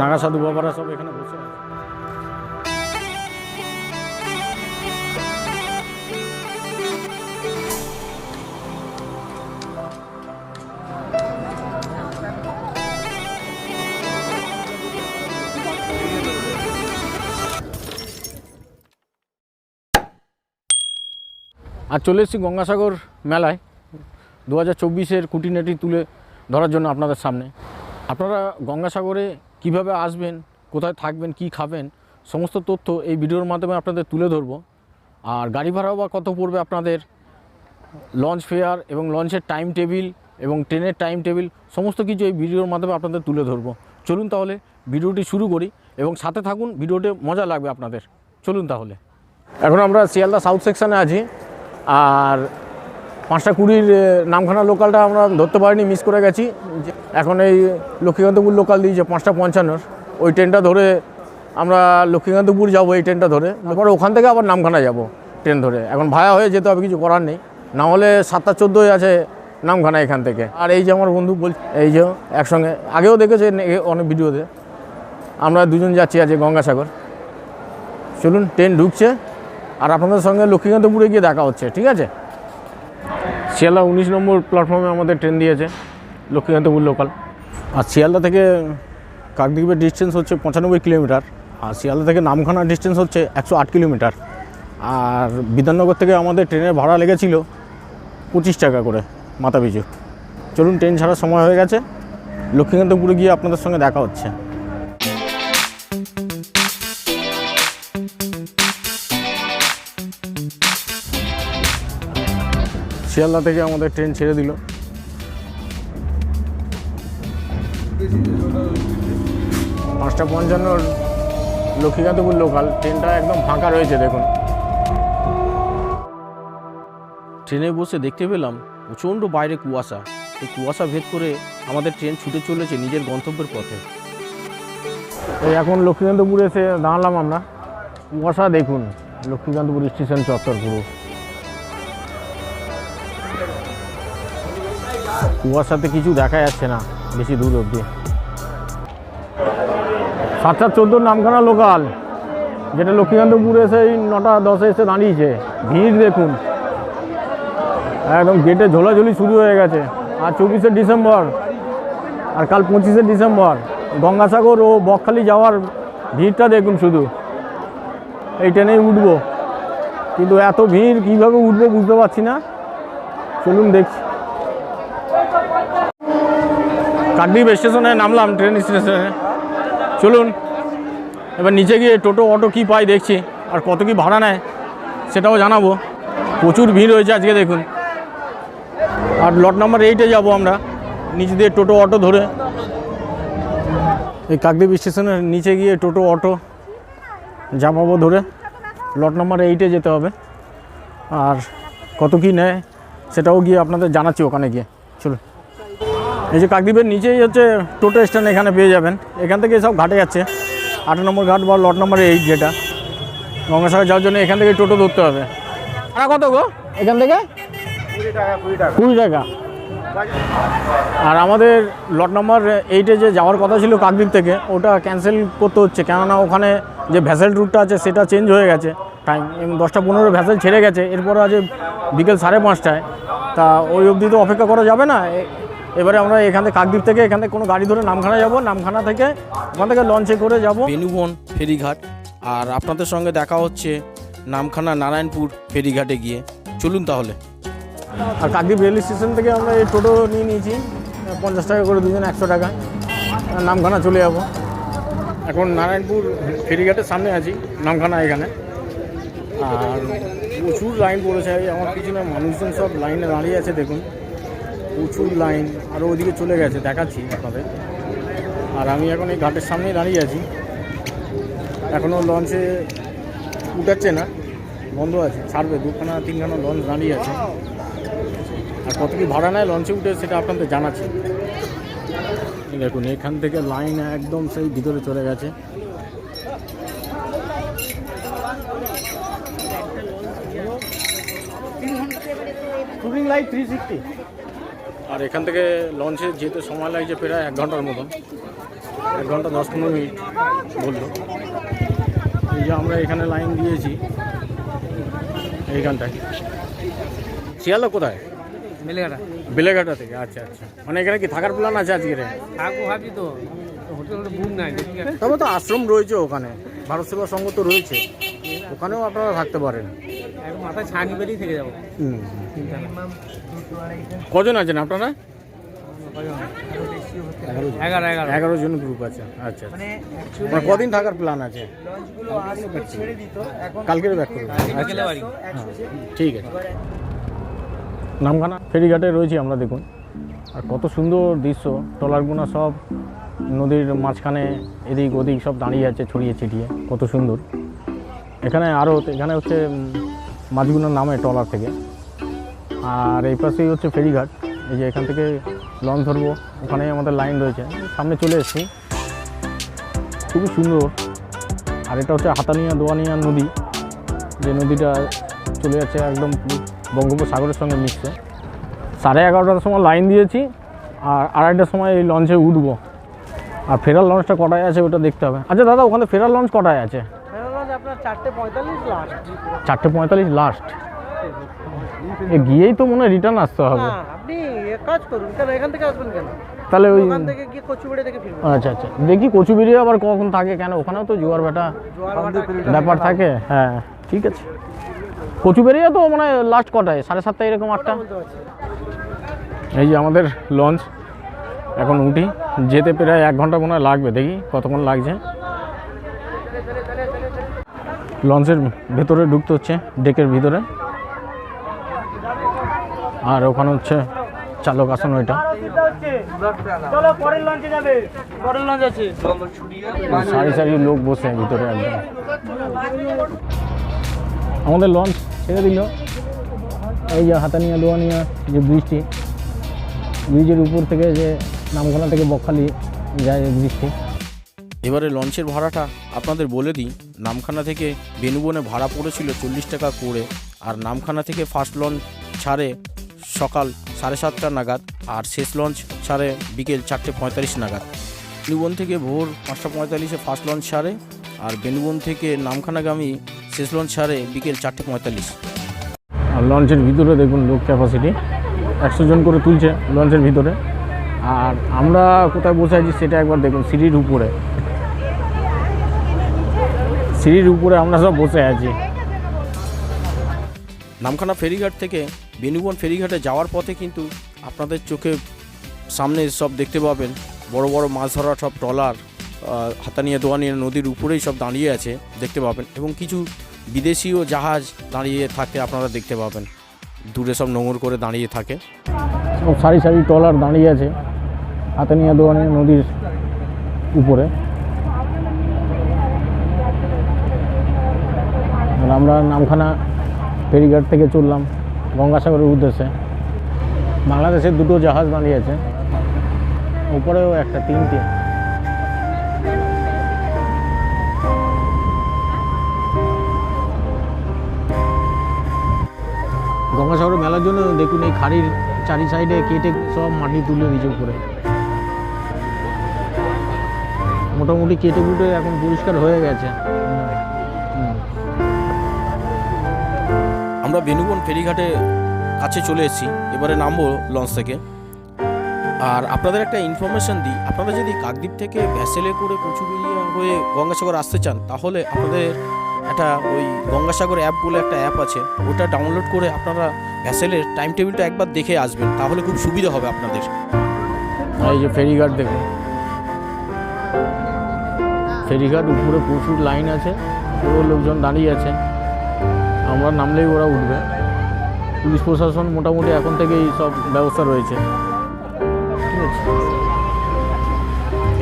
নাগা সাধু বাবারা সব এখানে বসে আর চলে এসেছি গঙ্গাসাগর মেলায়। দু হাজার চব্বিশের কুটিনাটি তুলে ধরার জন্য আপনাদের সামনে। আপনারা গঙ্গাসাগরে কীভাবে আসবেন, কোথায় থাকবেন, কি খাবেন, সমস্ত তথ্য এই ভিডিওর মাধ্যমে আপনাদের তুলে ধরবো। আর গাড়ি ভাড়াও বা কত পড়বে আপনাদের লঞ্চ ফেয়ার এবং লঞ্চের টাইম টেবিল এবং ট্রেনের টাইম টেবিল সমস্ত কিছু এই ভিডিওর মাধ্যমে আপনাদের তুলে ধরব। চলুন তাহলে ভিডিওটি শুরু করি এবং সাথে থাকুন ভিডিওটি মজা লাগবে আপনাদের। চলুন তাহলে। এখন আমরা শিয়ালদা সাউথ সেকশানে আছি। আর পাঁচটা কুড়ির নামখানা লোকালটা আমরা ধরতে পারিনি মিস করে গেছি। এখন এই লক্ষ্মীকান্তপুর লোকাল দিয়েছে, পাঁচটা পঞ্চান্নর। ওই ট্রেনটা ধরে আমরা লক্ষ্মীকান্তপুর যাব, এই ট্রেনটা ধরে। তারপরে ওখান থেকে আবার নামখানা যাব ট্রেন ধরে। এখন ভায়া হয়ে যেতে হবে, কিছু করার নেই। না হলে সাতটা চোদ্দোই আছে নামখানা এখান থেকে। আর এই যে আমার বন্ধু বল এই যে একসঙ্গে, আগেও দেখেছে অনেক ভিডিওতে। আমরা দুজন যাচ্ছি আজকে গঙ্গাসাগর। চলুন ট্রেন ঢুকছে, আর আপনাদের সঙ্গে লক্ষ্মীকান্তপুরে গিয়ে দেখা হচ্ছে, ঠিক আছে? শিয়ালদা উনিশ নম্বর প্ল্যাটফর্মে আমাদের ট্রেন দিয়েছে, লক্ষ্মীকান্তপুর লোকাল আর শিয়ালদা থেকে কাকদ্বীপের ডিস্টেন্স হচ্ছে পঁচানব্বই কিলোমিটার, আর শিয়ালদা থেকে নামখানা ডিস্টেন্স হচ্ছে একশো আট কিলোমিটার। আর বিধাননগর থেকে আমাদের ট্রেনের ভাড়া লেগেছিল পঁচিশ টাকা করে মাথা পিছু। চলুন ট্রেন ছাড়ার সময় হয়ে গেছে, লক্ষ্মীকান্তপুরে গিয়ে আপনাদের সঙ্গে দেখা হচ্ছে। শিয়ালদা থেকে আমাদের ট্রেন ছেড়ে দিল। পাঁচটা পঞ্চান্নর লক্ষ্মীকান্তপুর লোকাল ট্রেনটা একদম ফাঁকা রয়েছে দেখুন। ট্রেনে বসে দেখতে পেলাম প্রচণ্ড বাইরে কুয়াশা। এই কুয়াশা ভেদ করে আমাদের ট্রেন ছুটে চলেছে নিজের গন্তব্যের পথে। এই এখন লক্ষ্মীকান্তপুরে এসে দাঁড়ালাম আমরা। কুয়াশা দেখুন লক্ষ্মীকান্তপুর স্টেশন চত্বর পুরো। কুয়াশাতে কিছু দেখা যাচ্ছে না, বেশি দূর অবধি। সাতটা চোদ্দোর নামখানা লোকাল যেটা লক্ষ্মীকান্তপুরে এসে এই নটা দশে এসে দাঁড়িয়েছে। ভিড় দেখুন। একদম গেটে ঝোলাঝুলি শুরু হয়ে গেছে। আর চব্বিশে ডিসেম্বর, আর কাল পঁচিশে ডিসেম্বর, গঙ্গাসাগর ও বকখালি যাওয়ার ভিড়টা দেখুন শুধু। এই ট্রেনেই উঠবো। কিন্তু এত ভিড়, কীভাবে উঠবো বুঝতে পারছি না। চলুন দেখছি। কাকদ্বীপ স্টেশনে নামলাম ট্রেন স্টেশনে চলুন, এবার নিচে গিয়ে টোটো, অটো কি পাই দেখছি, আর কত কি ভাড়া নেয়, সেটাও জানাব। প্রচুর ভিড় হয়েছে আজকে দেখুন। আর লট নাম্বার এইটে যাব আমরা, নিচে দিয়ে টোটো, অটো ধরে। এই কাকদ্বীপ স্টেশনের নিচে গিয়ে টোটো, অটো যা পাবো ধরে লট নাম্বার এইটে যেতে হবে। আর কত কি নেয়, সেটাও গিয়ে আপনাদের জানাচ্ছি ওখানে গিয়ে। এই যে কাকদ্বীপের নিচেই হচ্ছে টোটো স্ট্যান্ড এখানে পেয়ে যাবেন। এখান থেকে সব ঘাটে যাচ্ছে। আট নম্বর ঘাট বা লট নম্বর এইট যেটা। গঙ্গাসাগর যাওয়ার জন্য এখান থেকে টোটো ধরতে হবে। ভাড়া কত গো? এখান থেকে? কুড়ি টাকা। আর আমাদের লট নম্বর এইটে যে যাওয়ার কথা ছিল কাকদ্বীপ থেকে, ওটা ক্যান্সেল করতে হচ্ছে। কেননা ওখানে যে ভ্যাসেল রুটটা আছে, সেটা চেঞ্জ হয়ে গেছে। টাইম দশটা পনেরো ভ্যাসেল ছেড়ে গেছে। এরপর আজ বিকেল সাড়ে পাঁচটায়। তা ওই অবধি তো অপেক্ষা করা যাবে না? এবারে আমরা এখান থেকে কাকদ্বীপ থেকে এখান থেকে কোনো গাড়ি ধরে নামখানা যাব নামখানা থেকে ওখান থেকে লঞ্চে করে যাব। বেনুবন ফেরিঘাট। আর আপনাদের সঙ্গে দেখা হচ্ছে নামখানা নারায়ণপুর ফেরিঘাটে গিয়ে। চলুন তাহলে। আর কাকদ্বীপ রেল স্টেশন থেকে আমরা এই টোটো নিয়ে নিয়েছি পঞ্চাশ টাকা করে দুজন একশো টাকা। আর নামখানা চলে যাব। এখন নারায়ণপুর ফেরিঘাটের সামনে আছি নামখানা এখানে। আর প্রচুর লাইন পড়েছে আমার পিছনে মানুষজন সব লাইনে দাঁড়িয়ে আছে দেখুন। প্রচুর লাইন আরও ওদিকে চলে গেছে, দেখাচ্ছি আপনাদের। আর আমি এখন এই ঘাটের সামনেই দাঁড়িয়ে আছি। এখনও লঞ্চে উঠাচ্ছে না, বন্ধ আছে, ছাড়বে, দুখানা, তিনখানা লঞ্চ দাঁড়িয়ে আছে। আর কত কি ভাড়া নেয় লঞ্চে উঠে সেটা আপনাদের জানাচ্ছি। দেখুন, এখান থেকে লাইন একদম সেই ভিতরে চলে গেছে। লাইট থ্রি সিক্সটি আর এখান থেকে লঞ্চে যেতে সময় লাগছে প্রায় এক ঘণ্টার মতন। এক ঘণ্টা দশ পনেরো মিনিট বলল। এই যে আমরা এখানে লাইন দিয়েছি এইখানটায় শিয়ালদা কোথায়? বেলেঘাটা। থেকে আচ্ছা আচ্ছা। মানে এখানে কি থাকার প্ল্যান আছে আজকে থাকব ভাবছি তো। হোটেল হোটেল বুক নাই তবে তো আশ্রম রয়েছে ওখানে। ভারত সেবা সংঘ তো রয়েছে। ওখানেও আপনারা থাকতে পারেন। মাথায় ছানি বেরিয়ে থেকে যাব। কজন আছেন আপনারা? এগারো জন গ্রুপ আছে। আচ্ছা আচ্ছা। মানে কদিন থাকার প্ল্যান আছে? কালকে ব্যাক করবেন বিকেলে বাড়ি হ্যাঁ, ঠিক আছে। নামখানা ফেরিঘাটে রয়েছি আমরা দেখুন। আর কত সুন্দর দৃশ্য ট্রলারগুনা সব নদীর মাঝখানে এদিক ওদিক সব দাঁড়িয়ে আছে ছড়িয়ে ছিটিয়ে কত সুন্দর। এখানে আরও এখানে হচ্ছে মাছগুলোর নামে ট্রলার থেকে। আর এই পাশেই হচ্ছে ফেরিঘাট। এই যে এখান থেকে লঞ্চ ধরবো ওখানেই আমাদের লাইন রয়েছে। সামনে চলে এসেছি। খুবই সুন্দর। আর এটা হচ্ছে হাতানিয়া দোয়ানিয়া নদী। যে নদীটা চলে যাচ্ছে একদম বঙ্গোপসাগরের সঙ্গে মিশছে। সাড়ে এগারোটার সময় লাইন দিয়েছি আর আড়াইটার সময় এই লঞ্চে উঠবো। আর ফেরার লঞ্চটা কটায় আছে ওটা দেখতে হবে। আচ্ছা দাদা ওখানে ফেরার লঞ্চ কটায় আছে? আপনার চারটে পঁয়তাল্লিশ লাস্ট চারটে পঁয়তাল্লিশ লাস্ট এ গিয়েই তো মনে হয় রিটার্ন আসতে হবে। আপনি এক কাজ করুন কেন? এখান থেকে আসবেন কেন? তাহলে ওই ওখান থেকে গিয়ে কচুবেড়ে থেকে ফিরবেন। আচ্ছা আচ্ছা। দেখি কচুবিড়ি আবার কখন থাকে কেন? ওখানেও তো জোয়ার বেটা ভাটা ব্যাপার থাকে। হ্যাঁ ঠিক আছে। কচুবেড়িয়া তো মানে লাস্ট কটায়? সাড়ে সাতটা এরকম আটটা? এই যে আমাদের লঞ্চ এখন উঠি। যেতে প্রায় এক ঘণ্টা মনে হয় লাগবে। দেখি কতক্ষণ লাগছে। লঞ্চের ভেতরে ঢুকতে হচ্ছে ডেকের ভিতরে। আর ওখানে হচ্ছে চালক আসন ওইটা। চলো পরের লঞ্চে যাবে। আছে সারি সারি লোক বসে ভিতরে একদম। আমাদের লঞ্চ ছেড়ে দিল। এই যে হাতানিয়া দোয়ানিয়া যে ব্রিজটি ব্রিজের উপর থেকে যে নামখানা থেকে বকখালি যায় এই ব্রিজটি এবারে লঞ্চের ভাড়াটা আপনাদের বলে দিই। নামখানা থেকে বেনুবনে ভাড়া পড়েছিল চল্লিশ টাকা করে। আর নামখানা থেকে ফার্স্ট লঞ্চ ছাড়ে সকাল সাড়ে সাতটা নাগাদ আর শেষ লঞ্চ ছাড়ে বিকেল চারটে পঁয়তাল্লিশ নাগাদ। বেনুবন থেকে ভোর পাঁচটা পঁয়তাল্লিশে ফার্স্ট লঞ্চ ছাড়ে আর বেনুবন থেকে নামখানাগামী শেষ লঞ্চ ছাড়ে বিকেল চারটে পঁয়তাল্লিশ। আর লঞ্চের ভিতরে দেখুন লোক ক্যাপাসিটি একশো জন করে তুলছে লঞ্চের ভিতরে। আর আমরা কোথায় বসে আছি সেটা একবার দেখুন সিঁড়ির উপরে। সিঁড়ির উপরে আমরা সব বসে আছি। নামখানা ফেরিঘাট থেকে বেনুবন ফেরিঘাটে যাওয়ার পথে কিন্তু আপনাদের চোখে সামনে সব দেখতে পাবেন বড় বড় মাছ ধরা সব ট্রলার হাতানিয়া দোয়ানিয়া নদীর উপরেই সব দাঁড়িয়ে আছে দেখতে পাবেন এবং কিছু বিদেশিও জাহাজ দাঁড়িয়ে থাকতে আপনারা দেখতে পাবেন। দূরে সব নোঙর করে দাঁড়িয়ে থাকে। সব সারি সারি ট্রলার দাঁড়িয়ে আছে হাতানিয়া দোয়ানিয়া নদীর উপরে। আমরা নামখানা ফেরিঘাট থেকে চললাম। গঙ্গাসাগরের উদ্দেশ্যে। বাংলাদেশের দুটো জাহাজ আছে উপরেও একটা, তিনটে। গঙ্গাসাগরে মেলার জন্য দেখুন এই খাড়ির চারি সাইডে কেটে সব মাটি তুলে দিয়েছে উপরে। মোটামুটি কেটে কুটে এখন পরিষ্কার হয়ে গেছে। আমরা বেনুবন ফেরিঘাটে কাছে চলে এসেছি। এবারে নামবো লঞ্চ থেকে। আর আপনাদের একটা ইনফরমেশন দিই। আপনারা যদি কাকদ্বীপ থেকে ভ্যাসেলে করে কচুবেরিয়া হয়ে গঙ্গাসাগর আসতে চান, তাহলে আপনাদের একটা ওই গঙ্গাসাগর অ্যাপ বলে একটা অ্যাপ আছে। ওটা ডাউনলোড করে আপনারা ভ্যাসেলের টাইম টেবিলটা একবার দেখে আসবেন। তাহলে খুব সুবিধা হবে আপনাদের। এই যে ফেরিঘাট দেখুন। ফেরিঘাট উপরে প্রচুর লাইন আছে। পুরো লোকজন দাঁড়িয়ে আছে। আমরা নামলেই ওরা উঠবে। পুলিশ প্রশাসন মোটামুটি এখন থেকেই সব ব্যবস্থা রয়েছে। ঠিক আছে।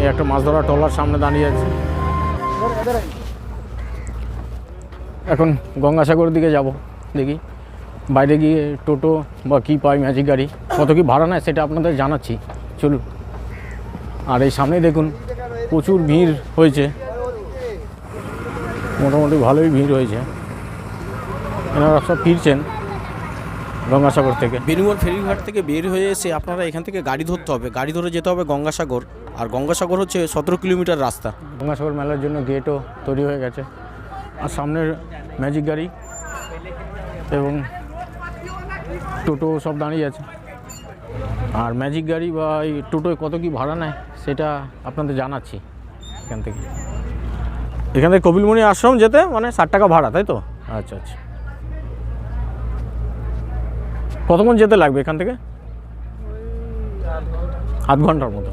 এই একটা মাছ ধরা টলার সামনে দাঁড়িয়ে আছে। এখন গঙ্গাসাগরের দিকে যাব, দেখি। বাইরে গিয়ে টোটো বা কী পাই ম্যাজিক গাড়ি। কত কি ভাড়া নেয় সেটা আপনাদের জানাচ্ছি। চলুন। আর এই সামনে দেখুন, প্রচুর ভিড় হয়েছে। মোটামুটি ভালোই ভিড় হয়েছে। এনারা সব ফিরছেন গঙ্গাসাগর থেকে। বেনুয়ার ফেরিঘাট থেকে বের হয়ে এসে আপনারা এখান থেকে গাড়ি ধরতে হবে। গাড়ি ধরে যেতে হবে গঙ্গাসাগর। আর গঙ্গাসাগর হচ্ছে সতেরো কিলোমিটার রাস্তা। গঙ্গাসাগর মেলার জন্য গেটও তৈরি হয়ে গেছে। আর সামনের ম্যাজিক গাড়ি এবং টোটো সব দাঁড়িয়ে আছে। আর ম্যাজিক গাড়ি বা এই টোটোয় কত কি ভাড়া নেয় সেটা আপনাদের জানাচ্ছি এখান থেকে। এখান থেকে কপিলমণি আশ্রম যেতে মানে ষাট টাকা ভাড়া তাই তো? আচ্ছা আচ্ছা। কতক্ষণ যেতে লাগবে এখান থেকে? আধ ঘণ্টার মতো।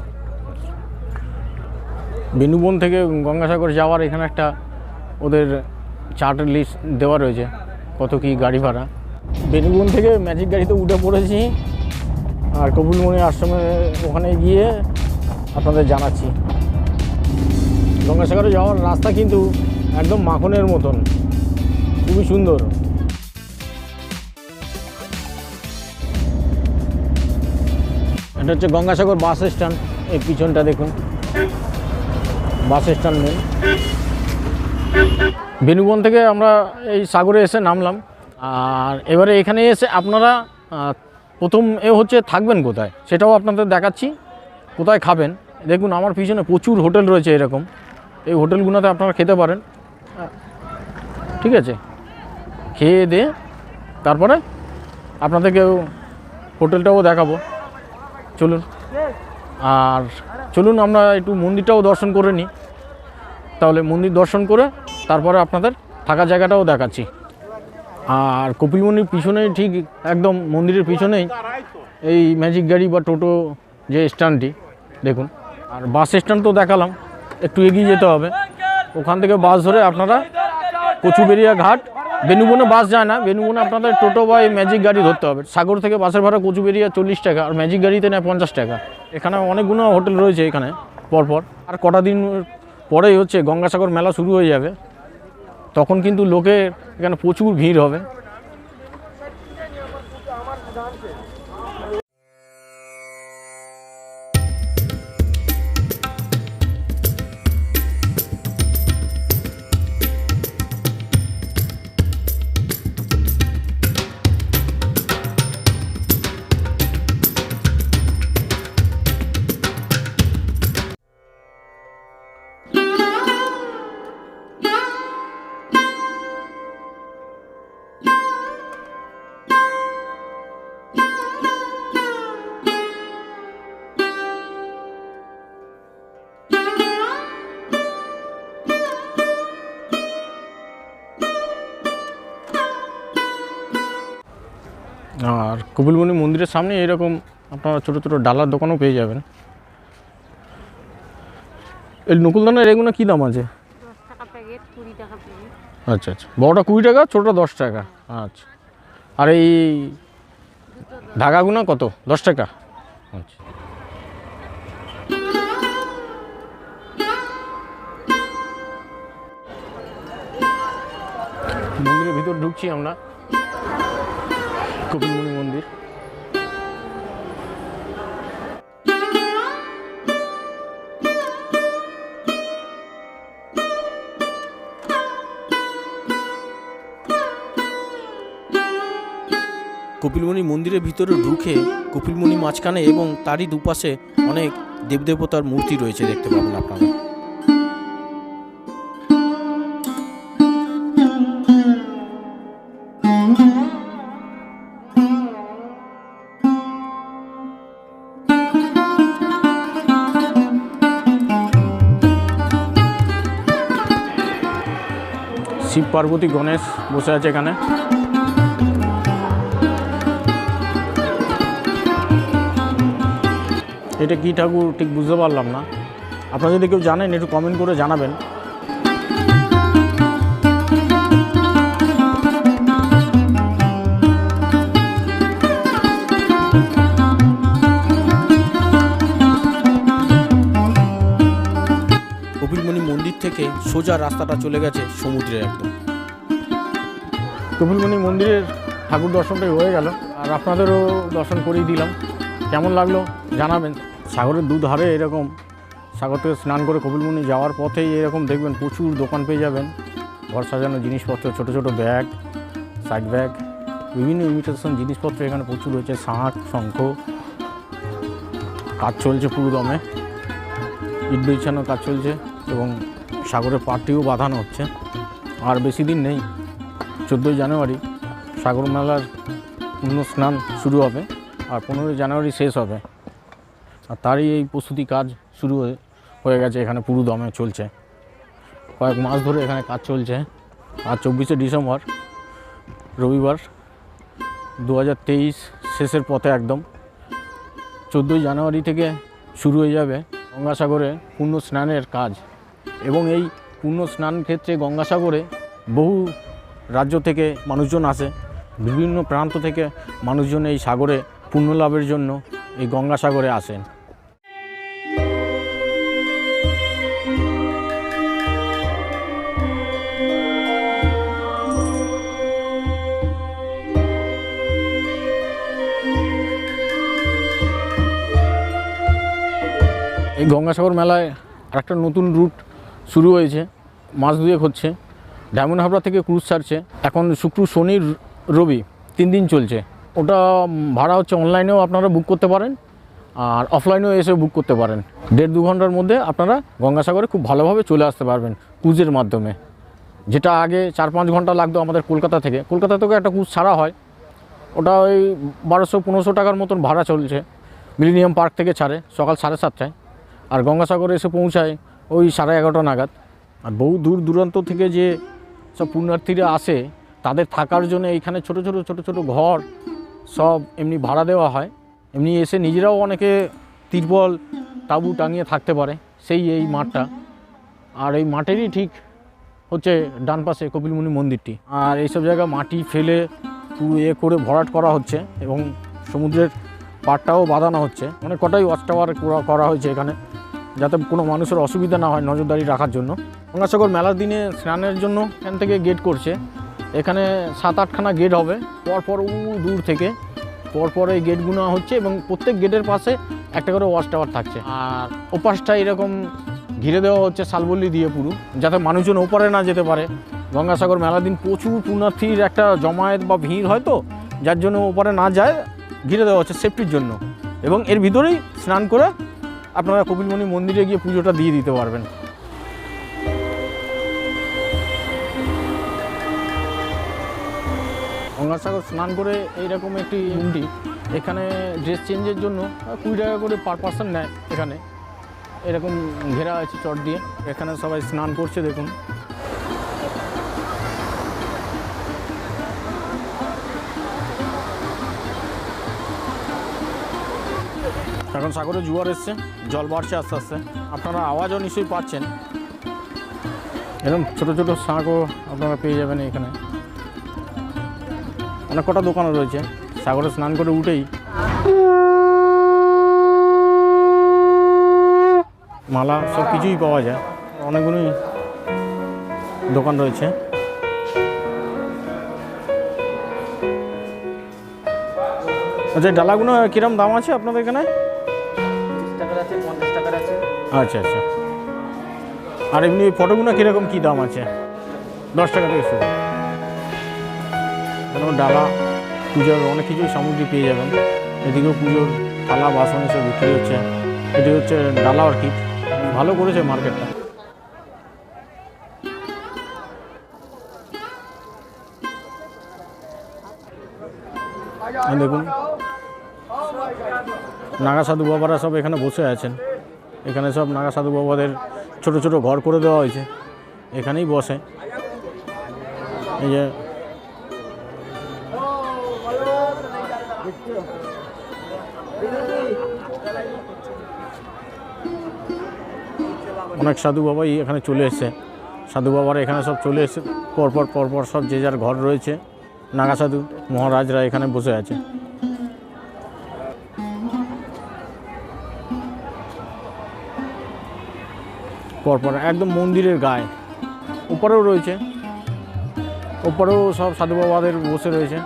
বেনুবন থেকে গঙ্গাসাগর যাওয়ার এখানে একটা ওদের চার্টার লিস্ট দেওয়া রয়েছে, কত কি গাড়ি ভাড়া। বেনুবন থেকে ম্যাজিক গাড়িতে উঠে পড়েছি, আর কপিলমণি আশ্রমে ওখানে গিয়ে আপনাদের জানাচ্ছি। গঙ্গাসাগরে যাওয়ার রাস্তা কিন্তু একদম মাখনের মতন, খুবই সুন্দর। এটা হচ্ছে গঙ্গাসাগর বাস স্ট্যান্ড। এই পিছনটা দেখুন। বাস স্ট্যান্ড নেই। বেনুবন থেকে আমরা এই সাগরে এসে নামলাম। আর এবারে এখানে এসে আপনারা প্রথম এ হচ্ছে থাকবেন কোথায়? সেটাও আপনাদের দেখাচ্ছি। কোথায় খাবেন? দেখুন, আমার পিছনে প্রচুর হোটেল রয়েছে এরকম। এই হোটেলগুলোতে আপনারা খেতে পারেন। ঠিক আছে। খেয়ে দিয়ে তারপরে আপনাদেরকেও হোটেলটাও দেখাবো। চলুন। আর চলুন আমরা একটু মন্দিরটাও দর্শন করে নিই। তাহলে মন্দির দর্শন করে তারপরে আপনাদের থাকা জায়গাটাও দেখাচ্ছি। আর কপিলমণির পিছনেই ঠিক একদম মন্দিরের পিছনেই এই ম্যাজিক গাড়ি বা টোটো যে স্ট্যান্ডটি, দেখুন। আর বাস স্ট্যান্ড তো দেখালাম, একটু এগিয়ে যেতে হবে। ওখান থেকে বাস ধরে আপনারা কচুবেরিয়া ঘাট বেনুবনে বাস যায় না। বেনুবনে আপনাদের টোটো বা ম্যাজিক গাড়ি ধরতে হবে। সাগর থেকে বাসের ভাড়া কচুবেরিয়া চল্লিশ টাকা আর ম্যাজিক গাড়িতে নেয় পঞ্চাশ টাকা। এখানে অনেকগুলো হোটেল রয়েছে এখানে পরপর। আর কটা দিন পরেই হচ্ছে গঙ্গাসাগর মেলা শুরু হয়ে যাবে। তখন কিন্তু লোকে এখানে প্রচুর ভিড় হবে। আর কপিলমণি মন্দিরের সামনে এরকম আপনারা ছোটো ছোটো ডালার দোকানও পেয়ে যাবেন। এই নকুলদানার এগুলো কী দাম আছে? আচ্ছা আচ্ছা। বড়টা কুড়ি টাকা, ছোটোটা দশ টাকা। আচ্ছা। আর এই ঢাকাগুলো কত? দশ টাকা। আচ্ছা। মন্দিরের ভিতর ঢুকছি আমরা। কপিলমণি মন্দির। কপিলমণি মন্দিরের ভিতরে ঢুকে কপিলমণি মাঝখানে এবং তারই দুপাশে অনেক দেবদেবতার মূর্তি রয়েছে দেখতে পাবেন আপনারা। পার্বতী গণেশ বসে আছে এখানে। এটা কী ঠাকুর? ঠিক বুঝতে পারলাম না। আপনারা যদি কেউ জানেন, একটু কমেন্ট করে জানাবেন। কপিলমণি মন্দির থেকে সোজা রাস্তাটা চলে গেছে সমুদ্রে একদম। কপিলমণি মন্দিরের ঠাকুর দর্শনটাই হয়ে গেল। আর আপনাদেরও দর্শন করিয়ে দিলাম। কেমন লাগল জানাবেন। সাগরের দুধারে এরকম সাগর থেকে স্নান করে কপিলমণি যাওয়ার পথেই এরকম দেখবেন প্রচুর দোকান পেয়ে যাবেন। ঘর সাজানো জিনিসপত্র, ছোট ছোট ব্যাগ, সাইড ব্যাগ, বিভিন্ন ইমিটেশন জিনিসপত্র এখানে প্রচুর রয়েছে, শাঁখ, শঙ্খ। কাজ চলছে পুরো দমে ইট বিছানোর কাজ চলছে এবং সাগরের পাড়টিও বাঁধানো হচ্ছে। আর বেশি দিন নেই। চোদ্দোই জানুয়ারি সাগর মেলার পূর্ণ স্নান শুরু হবে আর পনেরোই জানুয়ারি শেষ হবে। আর তারই এই প্রস্তুতি কাজ শুরু হয়ে হয়ে গেছে, এখানে পুরো দমে চলছে। কয়েক মাস ধরে এখানে কাজ চলছে। আর চব্বিশে ডিসেম্বর, রবিবার দু হাজার তেইশ শেষের পথে একদম। চোদ্দোই জানুয়ারি থেকে শুরু হয়ে যাবে গঙ্গাসাগরে পূর্ণ স্নানের কাজ। এবং এই পূর্ণ স্নান ক্ষেত্রে গঙ্গাসাগরে বহু রাজ্য থেকে মানুষজন আসে। বিভিন্ন প্রান্ত থেকে মানুষজন এই সাগরে পুণ্য লাভের জন্য এই গঙ্গাসাগরে আসেন। এই গঙ্গাসাগর মেলায় আরেকটা নতুন রুট শুরু হয়েছে। মাস দুয়েক হচ্ছে। ডায়মন্ড হাবড়া থেকে ক্রুজ ছাড়ছে। এখন শুক্র, শনি রবি তিন দিন চলছে। ওটা ভাড়া হচ্ছে অনলাইনেও আপনারা বুক করতে পারেন আর অফলাইনেও এসে বুক করতে পারেন। দেড় দু ঘণ্টার মধ্যে আপনারা গঙ্গাসাগরে খুব ভালোভাবে চলে আসতে পারবেন ক্রুজের মাধ্যমে। যেটা আগে চার পাঁচ ঘণ্টা লাগতো আমাদের কলকাতা থেকে। কলকাতা থেকেও একটা ক্রুজ ছাড়া হয়। ওটা ওই বারোশো, পনেরোশো টাকার মতন ভাড়া চলছে। মিলিনিয়াম পার্ক থেকে ছাড়ে সকাল সাড়ে সাতটায়। আর গঙ্গাসাগরে এসে পৌঁছায় ওই সাড়ে এগারোটা নাগাদ। আর বহু দূর দূরান্ত থেকে যে সব পুণ্যার্থীরা আসে, তাদের থাকার জন্য এইখানে ছোট ছোট ছোট ছোট ঘর সব এমনি ভাড়া দেওয়া হয়। এমনি এসে নিজেরাও অনেকে তিরপল, তাঁবু টাঙিয়ে থাকতে পারে, সেই এই মাঠটা। আর এই মাঠেরই ঠিক হচ্ছে ডান পাশে কপিলমুনি মন্দিরটি। আর এইসব জায়গা মাটি ফেলে এ করে ভরাট করা হচ্ছে এবং সমুদ্রের পাড়টাও বাঁধানো হচ্ছে। অনেক কটাই ওয়াচ টাওয়ার করা হয়েছে এখানে। যাতে কোনো মানুষের অসুবিধা না হয় নজরদারি রাখার জন্য। গঙ্গাসাগর মেলার দিনে স্নানের জন্য এখান থেকে গেট করছে। এখানে সাত আটখানা গেট হবে। পরপর দূর থেকে পরপর এই গেটগুলো হচ্ছে এবং প্রত্যেক গেটের পাশে একটা করে ওয়াচ টাওয়ার থাকছে। আর ওপাশটা এরকম ঘিরে দেওয়া হচ্ছে শালবল্লি দিয়ে পুরো, যাতে মানুষজন ওপারে না যেতে পারে। গঙ্গাসাগর মেলার দিন প্রচুর পুণ্যার্থীর একটা জমায়েত বা ভিড় হয় তো, যার জন্য ওপারে না যায়, ঘিরে দেওয়া হচ্ছে সেফটির জন্য। এবং এর ভিতরেই স্নান করে আপনারা কপিলমণি মন্দিরে গিয়ে পুজোটা দিয়ে দিতে পারবেন। গঙ্গাসাগর স্নান করে এইরকম একটি রুমটি এখানে ড্রেস চেঞ্জের জন্য কুড়ি টাকা করে পার পার্সন নেয় এখানে। এরকম ঘেরা আছে চট দিয়ে। এখানে সবাই স্নান করছে, দেখুন। এখন সাগরে জোয়ার এসছে, জল বাড়ছে আস্তে আস্তে। আপনারা আওয়াজও নিশ্চয়ই পাচ্ছেন। এরকম ছোটো ছোটো শাঁখও আপনারা পেয়ে যাবেন এখানে। অনেক কটা দোকানও রয়েছে। সাগরে স্নান করে উঠেই মালা সব কিছুই পাওয়া যায়। অনেকগুলোই দোকান রয়েছে। আচ্ছা ডালাগুলো কিরম দাম আছে আপনাদের এখানে? আচ্ছা আচ্ছা। আর এমনি ফটোগুলো কীরকম, কী দাম আছে? দশ টাকা থেকে শুরু এখানেও ডালা, পুজোর অনেক কিছুই সামগ্রী পেয়ে যাবেন। এদিকেও পুজোর থালা, বাসন এসব বিক্রি হচ্ছে। এটি হচ্ছে ডালা আর অর্কিড ভালো করেছে মার্কেটটা। দেখুন, নাগা সাধু বাবারা সব এখানে বসে আছেন। এখানে সব নাগা সাধু বাবাদের ছোট ছোট ঘর করে দেওয়া হয়েছে। এখানেই বসে। এই যে অনেক সাধু বাবাই এখানে চলে এসছে। সাধু বাবারা এখানে সব চলে এসে পরপর পরপর সব যে যার ঘর রয়েছে, নাগা সাধু মহারাজরা এখানে বসে আছে। পরপর, একদম মন্দিরের গায়ে। উপরেও রয়েছে। উপরেও সব সাধু বাবাদের বসে রয়েছে।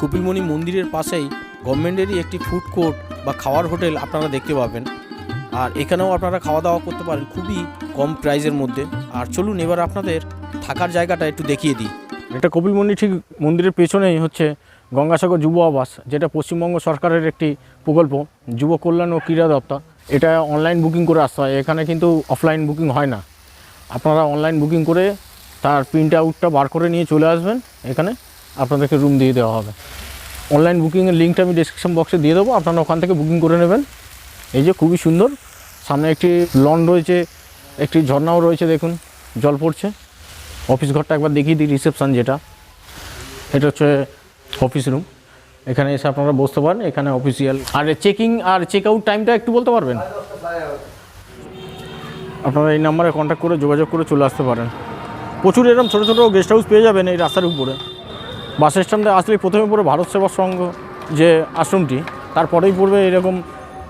কপিলমণি মন্দিরের পাশেই গভর্নমেন্টেরই একটি ফুড কোর্ট বা খাওয়ার হোটেল আপনারা দেখতে পাবেন। আর এখানেও আপনারা খাওয়া দাওয়া করতে পারেন খুবই কম প্রাইসের মধ্যে। আর চলুন, এবার আপনাদের থাকার জায়গাটা একটু দেখিয়ে দিই। এটা কপিল মন্দির ঠিক মন্দিরের পেছনেই হচ্ছে গঙ্গাসাগর যুব আবাস, যেটা পশ্চিমবঙ্গ সরকারের একটি প্রকল্প, যুব কল্যাণ ও ক্রীড়া দপ্তর। এটা অনলাইন বুকিং করে আসতে হয়, এখানে কিন্তু অফলাইন বুকিং হয় না। আপনারা অনলাইন বুকিং করে তার প্রিন্ট আউটটা বার করে নিয়ে চলে আসবেন, এখানে আপনাদেরকে রুম দিয়ে দেওয়া হবে। অনলাইন বুকিংয়ের লিঙ্কটা আমি ডিসক্রিপশন বক্সে দিয়ে দেবো, আপনারা ওখান থেকে বুকিং করে নেবেন। এই যে খুবই সুন্দর, সামনে একটি লন রয়েছে, একটি ঝর্ণাও রয়েছে, দেখুন, জল পড়ছে। অফিস ঘরটা একবার দেখিয়ে দিই, রিসেপশান যেটা। এটা হচ্ছে অফিস রুম। এখানে এসে আপনারা বসতে পারেন, এখানে অফিসিয়াল আর চেকিং আর চেক আউট টাইমটা একটু বলতে পারবেন? আপনারা এই নাম্বারে কন্ট্যাক্ট করে যোগাযোগ করে চলে আসতে পারেন। প্রচুর এরকম ছোটো ছোটো গেস্ট হাউস পেয়ে যাবেন এই রাস্তার উপরে। বাস স্ট্যান্ডে আসলে প্রথমে পড়ে ভারত সেবা সংঘ যে আশ্রমটি, তারপরেই পড়বে এরকম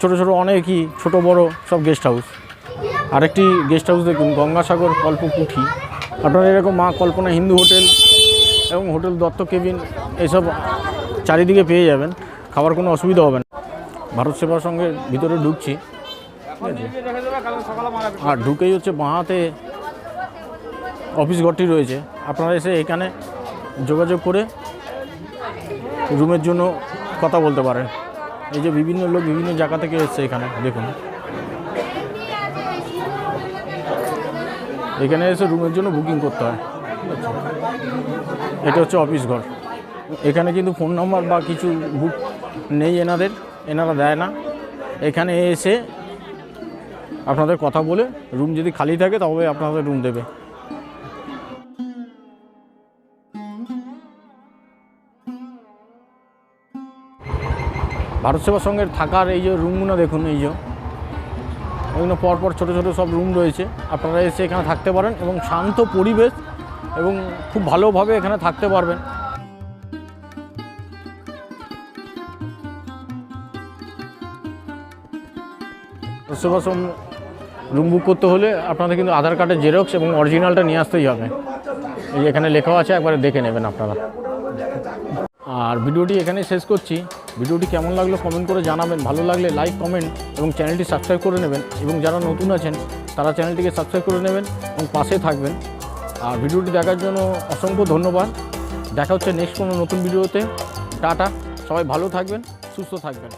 ছোটো ছোটো অনেকই ছোট বড় সব গেস্ট হাউস আরেকটি গেস্ট হাউস দেখুন, গঙ্গাসাগর কল্পকুঠি। আপনারা এরকম মা কল্পনা হিন্দু হোটেল এবং হোটেল দত্ত কেবিন এসব চারিদিকে পেয়ে যাবেন, খাবার কোনো অসুবিধা হবে না। ভারত সেবার সঙ্গে ভিতরে ঢুকছি? আর ঢুকেই হচ্ছে বাঁহাতে অফিস ঘরটি রয়েছে। আপনারা এসে এখানে যোগাযোগ করে রুমের জন্য কথা বলতে পারেন। এই যে বিভিন্ন লোক বিভিন্ন জায়গা থেকে এসছে এখানে, দেখুন। এখানে এসে রুমের জন্য বুকিং করতে হয়। এটা হচ্ছে অফিস ঘর। এখানে কিন্তু ফোন নাম্বার বা কিছু বুক নেই এনাদের, এনারা দেয় না। এখানে এসে আপনাদের কথা বলে রুম যদি খালি থাকে তবে আপনাদের রুম দেবে। ভারত সেবা সঙ্গে থাকার এই যে রুমগুলো দেখুন, এই যে। ওইগুলো পরপর ছোটো ছোটো সব রুম রয়েছে। আপনারা এসে এখানে থাকতে পারেন এবং শান্ত পরিবেশ এবং খুব ভালোভাবে এখানে থাকতে পারবেন। সেবাশ্রম রুম বুক করতে হলে আপনাদের কিন্তু আধার কার্ডের জেরক্স এবং অরিজিনালটা নিয়ে আসতেই হবে। এই এখানে লেখাও আছে, একবারে দেখে নেবেন আপনারা। আর ভিডিওটি এখানে শেষ করছি। ভিডিওটি কেমন লাগল কমেন্ট করে জানাবেন। ভালো লাগলে লাইক কমেন্ট এবং চ্যানেলটি সাবস্ক্রাইব করে নেবেন এবং যারা নতুন আছেন, তারা চ্যানেলটিকে সাবস্ক্রাইব করে নেবেন এবং পাশে থাকবেন। আর ভিডিওটি দেখার জন্য অসংখ্য ধন্যবাদ। দেখা হচ্ছে নেক্সট কোনো নতুন ভিডিওতে। টাটা, সবাই ভালো থাকবেন, সুস্থ থাকবেন।